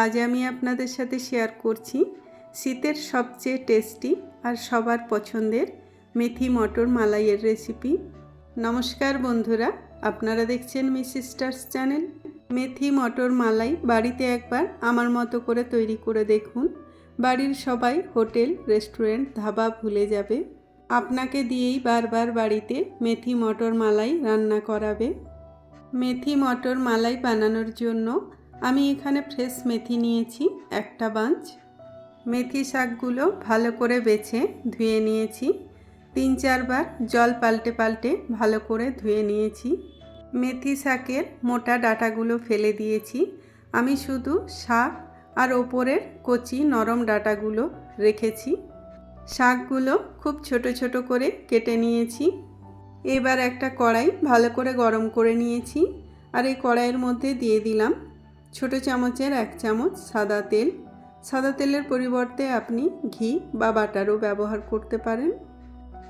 আজ আমি আপনাদের সাথে শেয়ার করছি শীতের সবচেয়ে টেস্টি আর সবার পছন্দের মেথি মটর মালাইয়ের রেসিপি নমস্কার বন্ধুরা, আপনারা দেখছেন মিস সিস্টার্স চ্যানেল মেথি মটর মালাই বাড়িতে একবার আমার মতো করে তৈরি করে দেখুন। বাড়ির সবাই হোটেল রেস্টুরেন্ট ধাবা ভুলে যাবে। আপনাকে দিয়েই বারবার বাড়িতে মেথি মটর মালাই রান্না করাবে। মেথি মটর মালাই বানানোর জন্য আমি এখানে ফ্রেশ মেথি নিয়েছি, একটা বাঞ্চ। মেথি শাকগুলো ভালো করে বেছে ধুয়ে নিয়েছি। তিন চারবার জল পাল্টে পাল্টে ভালো করে ধুয়ে নিয়েছি। মেথি শাকের মোটা ডাটাগুলো ফেলে দিয়েছি। আমি শুধু শাক আর ওপরের কচি নরম ডাটাগুলো রেখেছি। শাকগুলো খুব ছোট ছোট করে কেটে নিয়েছি। এবার একটা কড়াই ভালো করে গরম করে নিয়েছি। আর এই কড়াইয়ের মধ্যে দিয়ে দিলাম ছোট চামচের এক চামচ সাদা তেল। সাদা তেলের পরিবর্তে আপনি ঘি বা বাটারও ব্যবহার করতে পারেন।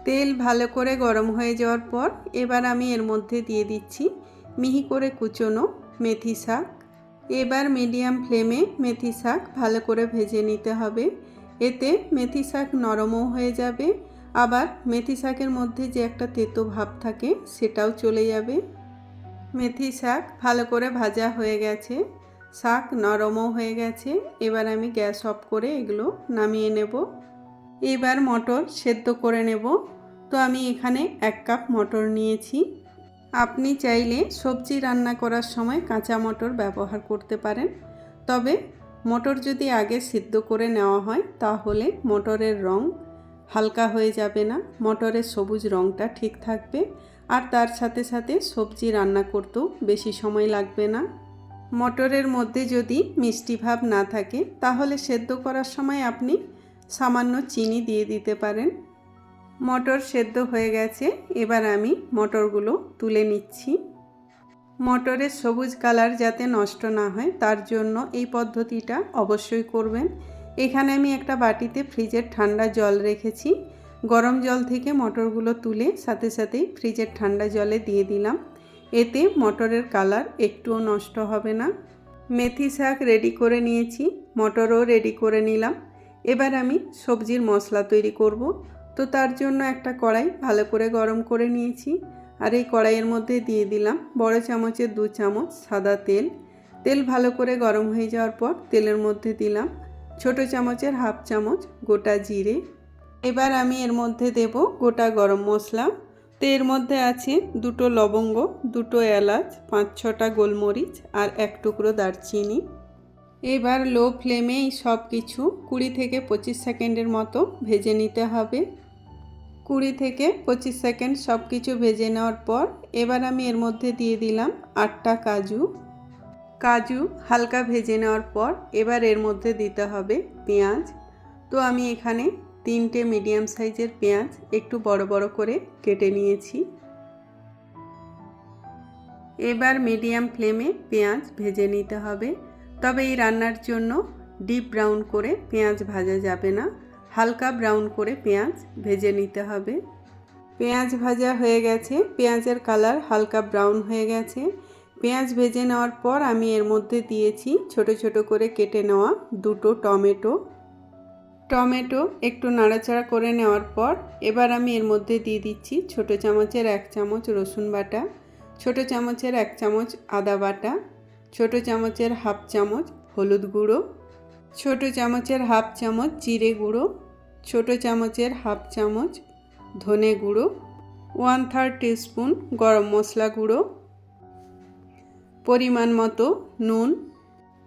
তেল ভালো করে গরম হয়ে যাওয়ার পর এবার আমি এর মধ্যে দিয়ে দিচ্ছি মিহি করে কুচোনো মেথি শাক। এবার মিডিয়াম ফ্লেমে মেথি শাক ভালো করে ভেজে নিতে হবে। এতে মেথি শাক নরমও হয়ে যাবে। আবার মেথি শাকের মধ্যে যে একটা তেতো ভাব থাকে সেটাও চলে যাবে। মেথি শাক ভালো করে ভাজা হয়ে গেছে। শাক নরমও হয়ে গেছে। এবার আমি গ্যাস অফ করে এগুলো নামিয়ে নেব। এবার মটর সেদ্ধ করে নেব। তো আমি এখানে এক কাপ মটর নিয়েছি। আপনি চাইলে সবজি রান্না করার সময় কাঁচা মটর ব্যবহার করতে পারেন। তবে মটর যদি আগে সিদ্ধ করে নেওয়া হয়, তাহলে মটরের রং হালকা হয়ে যাবে না। মটরের সবুজ রংটা ঠিক থাকবে। আর তার সাথে সাথে সবজি রান্না করতেও বেশি সময় লাগবে না। মটরের মধ্যে যদি মিষ্টি ভাব না থাকে, তাহলে সেদ্ধ করার সময় আপনি সামান্য চিনি দিয়ে দিতে পারেন। মটর সেদ্ধ হয়ে গেছে, এবার আমি মটরগুলো তুলে নিচ্ছি। মটরের সবুজ কালার যাতে নষ্ট না হয়, তার জন্য এই পদ্ধতিটা অবশ্যই করবেন। এখানে আমি একটা বাটিতে ফ্রিজের ঠান্ডা জল রেখেছি। গরম জল থেকে মটরগুলো তুলে সাথে সাথেই ফ্রিজের ঠান্ডা জলে দিয়ে দিলাম। এতে মটরের কালার একটুও নষ্ট হবে না। মেথি শাক রেডি করে নিয়েছি, মটরও রেডি করে নিলাম। এবার আমি সবজির মশলা তৈরি করব। তো তার জন্য একটা কড়াই ভালো করে গরম করে নিয়েছি। আর এই কড়াইয়ের মধ্যে দিয়ে দিলাম বড় চামচের দু চামচ সাদা তেল। তেল ভালো করে গরম হয়ে যাওয়ার পর তেলের মধ্যে দিলাম ছোট চামচের হাফ চামচ গোটা জিরে। এবার আমি এর মধ্যে দেব গোটা গরম মশলা। তো এর মধ্যে আছে দুটো লবঙ্গ, দুটো এলাচ, পাঁচ ছটা গোলমরিচ আর এক টুকরো দারচিনি। এবার লো ফ্লেমে এই সব কিছু কুড়ি থেকে পঁচিশ সেকেন্ডের মতো ভেজে নিতে হবে। কুড়ি থেকে পঁচিশ সেকেন্ড সব কিছু ভেজে নেওয়ার পর এবার আমি এর মধ্যে দিয়ে দিলাম আটটা কাজু। কাজু হালকা ভেজে নেওয়ার পর এবার এর মধ্যে দিতে হবে পেঁয়াজ। তো আমি এখানে তিনটে মিডিয়াম সাইজের পেঁয়াজ একটু বড় বড় করে কেটে নিয়েছি। এবার মিডিয়াম ফ্লেমে পেঁয়াজ ভেজে নিতে হবে। তবে এই রান্নার জন্য ডিপ ব্রাউন করে পেঁয়াজ ভাজা যাবে না। হালকা ব্রাউন করে পেঁয়াজ ভেজে নিতে হবে। পেঁয়াজ ভাজা হয়ে গেছে। পেঁয়াজের কালার হালকা ব্রাউন হয়ে গেছে। পেঁয়াজ ভেজে নেওয়ার পর আমি এর মধ্যে দিয়েছি ছোট ছোট করে কেটে নেওয়া দুটো টমেটো। টমেটো একটু নাড়াচাড়া করে নেওয়ার পর এবার আমি এর মধ্যে দিয়ে দিচ্ছি ছোট চামচের এক চামচ রসুন বাটা, ছোট চামচের এক চামচ আদা বাটা, ছোট চামচের হাফ চামচ হলুদ গুঁড়ো, ছোট চামচের হাফ চামচ জিরে গুঁড়ো, ছোট চামচের হাফ চামচ ধনে গুঁড়ো, ওয়ান থার্ড টিস্পুন গরম মশলা গুঁড়ো, পরিমাণ মতো নুন।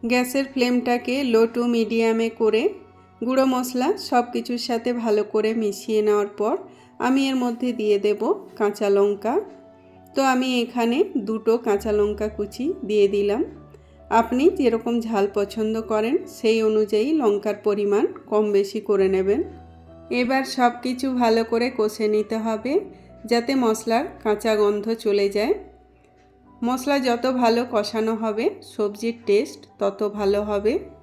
গ্যাসের ফ্লেমটাকে লো টু মিডিয়ামে করে গুঁড়ো মশলা সব কিছুর সাথে ভালো করে মিশিয়ে নেওয়ার পর আমি এর মধ্যে দিয়ে দেব কাঁচা লঙ্কা। তো আমি এখানে দুটো কাঁচা লঙ্কা কুচি দিয়ে দিলাম। আপনি যেরকম ঝাল পছন্দ করেন সেই অনুযায়ী লঙ্কার পরিমাণ কম বেশি করে নেবেন। এবার সব কিছু ভালো করে কষে নিতে হবে যাতে মশলার কাঁচা গন্ধ চলে যায়। মশলা যত ভালো কষানো হবে, সবজির টেস্ট তত ভালো হবে।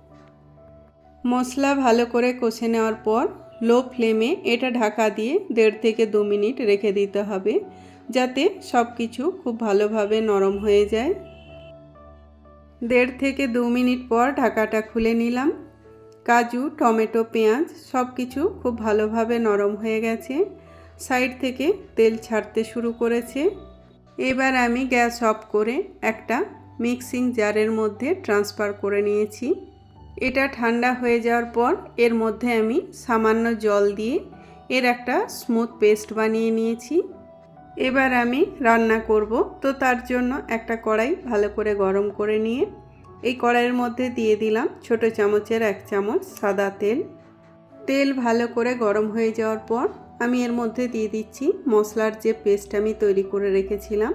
মশলা ভালো করে কষে নেওয়ার পর লো ফ্লেমে এটা ঢাকা দিয়ে দেড় থেকে দু মিনিট রেখে দিতে হবে, যাতে সব কিছু খুব ভালোভাবে নরম হয়ে যায়। দেড় থেকে দু মিনিট পর ঢাকাটা খুলে নিলাম। কাজু, টমেটো, পেঁয়াজ সব কিছু খুব ভালোভাবে নরম হয়ে গেছে। সাইড থেকে তেল ছাড়তে শুরু করেছে। এবার আমি গ্যাস অফ করে একটা মিক্সিং জারের মধ্যে ট্রান্সফার করে নিয়েছি। এটা ঠান্ডা হয়ে যাওয়ার পর এর মধ্যে আমি সামান্য জল দিয়ে এর একটা স্মুথ পেস্ট বানিয়ে নিয়েছি। এবার আমি রান্না করব। তো তার জন্য একটা কড়াই ভালো করে গরম করে নিয়ে এই কড়াইয়ের মধ্যে দিয়ে দিলাম ছোট চামচের এক চামচ সাদা তেল। তেল ভালো করে গরম হয়ে যাওয়ার পর আমি এর মধ্যে দিয়ে দিচ্ছি মশলার যে পেস্ট আমি তৈরি করে রেখেছিলাম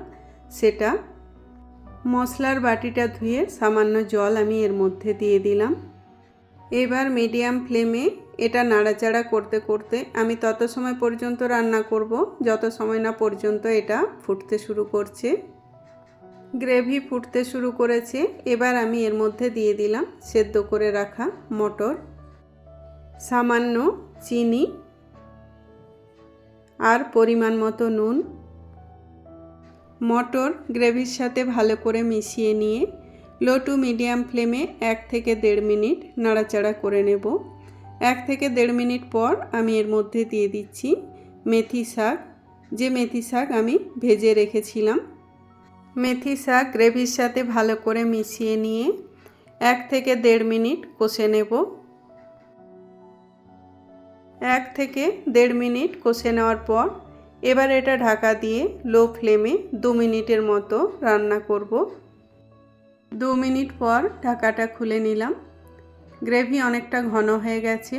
সেটা মশলার বাটিটা ধুয়ে সামান্য জল আমি এর মধ্যে দিয়ে দিলাম। এবার মিডিয়াম ফ্লেমে এটা নাড়াচাড়া করতে করতে আমি তত সময় পর্যন্ত রান্না করব, যত সময় না পর্যন্ত এটা ফুটতে শুরু করছে। গ্রেভি ফুটতে শুরু করেছে, এবার আমি এর মধ্যে দিয়ে দিলাম সেদ্ধ করে রাখা মটর, সামান্য চিনি আর পরিমাণ মতো নুন। মটর গ্রেভির সাথে ভালো করে মিশিয়ে নিয়ে লো টু মিডিয়াম ফ্লেমে এক থেকে দেড় মিনিট নাড়াচাড়া করে নেব। এক থেকে দেড় মিনিট পর আমি এর মধ্যে দিয়ে দিচ্ছি মেথি শাক। যে মেথি শাক আমি ভেজে রেখেছিলাম। মেথি শাক গ্রেভির সাথে ভালো করে মিশিয়ে নিয়ে এক থেকে দেড় মিনিট কষে নেব। এক থেকে দেড় মিনিট কষে নেওয়ার পর এবার এটা ঢাকা দিয়ে লো ফ্লেমে দু মিনিটের মতো রান্না করব। দু মিনিট পর ঢাকাটা খুলে নিলাম। গ্রেভি অনেকটা ঘন হয়ে গেছে,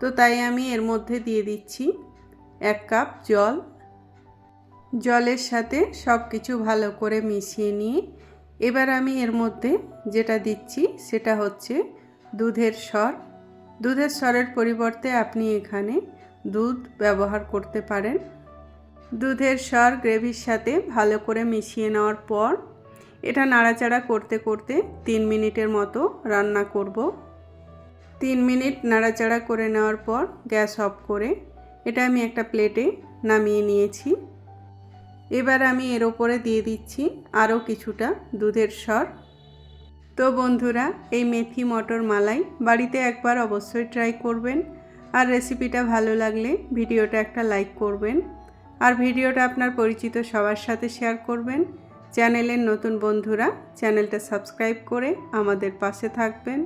তো তাই আমি এর মধ্যে দিয়ে দিচ্ছি এক কাপ জল। জলের সাথে সব কিছু ভালো করে মিশিয়ে নিয়ে এবার আমি এর মধ্যে যেটা দিচ্ছি সেটা হচ্ছে দুধের স্বর। দুধের স্বরের পরিবর্তে আপনি এখানে দুধ ব্যবহার করতে পারেন। দুধের স্বর গ্রেভির সাথে ভালো করে মিশিয়ে নেওয়ার পর এটা নাড়াচাড়া করতে করতে তিন মিনিটের মতো রান্না করব। তিন মিনিট নাড়াচাড়া করে নেওয়ার পর গ্যাস অফ করে এটা আমি একটা প্লেটে নামিয়ে নিয়েছি। এবার আমি এর ওপরে দিয়ে দিচ্ছি আরও কিছুটা দুধের স্বর তো বন্ধুরা, এই মেথি মটর মালাই বাড়িতে একবার অবশ্যই ট্রাই করবেন। আর রেসিপিটা ভালো লাগলে ভিডিওটা একটা লাইক করবেন। আর ভিডিওটা আপনার পরিচিত সবার সাথে শেয়ার করবেন। চ্যানেলের নতুন বন্ধুরা চ্যানেলটা সাবস্ক্রাইব করে আমাদের পাশে থাকবেন।